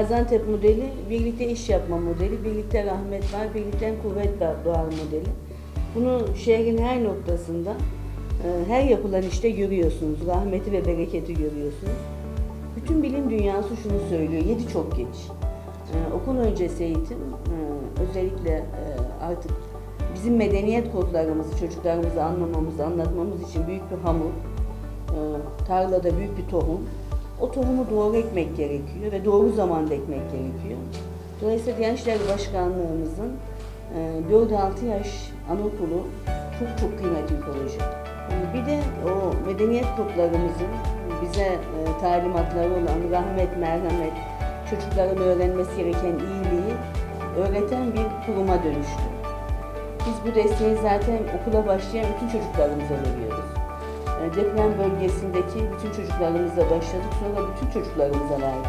Gaziantep modeli birlikte iş yapma modeli, birlikte rahmet var, birlikte kuvvet doğar modeli. Bunu şehrin her noktasında, e, her yapılan işte görüyorsunuz. Rahmeti ve bereketi görüyorsunuz. Bütün bilim dünyası şunu söylüyor, yedi çok geç. E, okul öncesi eğitim e, özellikle artık bizim medeniyet kodlarımızı çocuklarımıza anlamamız, anlatmamız için büyük bir hamur, tarlada büyük bir tohum. O tohumu doğru ekmek gerekiyor ve doğru zamanda ekmek gerekiyor. Dolayısıyla Diyanet İşleri Başkanlığımızın e, 4-6 yaş anaokulu çok çok kıymetli bir proje. E, Bir de o medeniyet kodlarımızın bize e, talimatları olan rahmet, merhamet, çocukların öğrenmesi gereken iyiliği öğreten bir kuruma dönüştü. Biz bu desteği zaten okula başlayan bütün çocuklarımıza veriyoruz. E, Deprem bölgesindeki bütün çocuklarımızla başladık, sonra bütün çocuklarımıza verdik.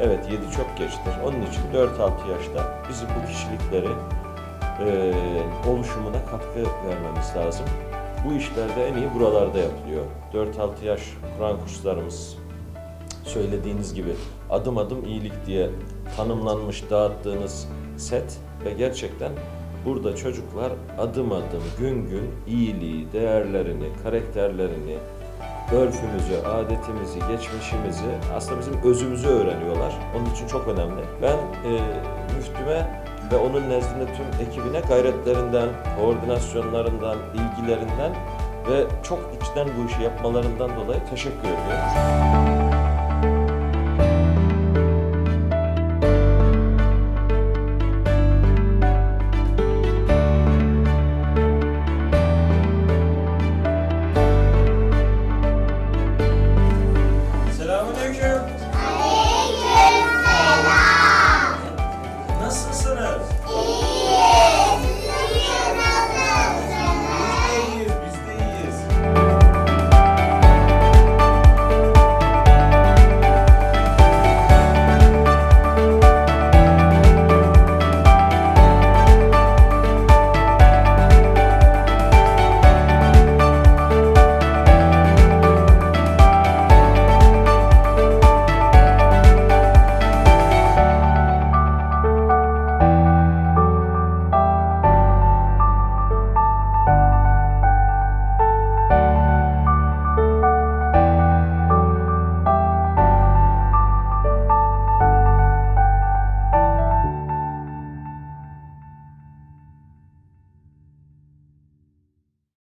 Evet 7 çok geçtir. Onun için 4-6 yaşta bizi bu kişilikleri e, oluşumuna katkı vermemiz lazım. Bu işlerde en iyi buralarda yapılıyor. 4-6 yaş Kur'an kurslarımız söylediğiniz gibi adım adım iyilik diye tanımlanmış dağıttığınız set ve gerçekten burada çocuklar adım adım gün gün iyiliği, değerlerini, karakterlerini, örfümüzü, adetimizi, geçmişimizi aslında bizim özümüzü öğreniyorlar. Onun için çok önemli. Ben e, müftüme ve onun nezdinde tüm ekibine gayretlerinden, koordinasyonlarından, ilgilerinden ve çok içten bu işi yapmalarından dolayı teşekkür ediyorum.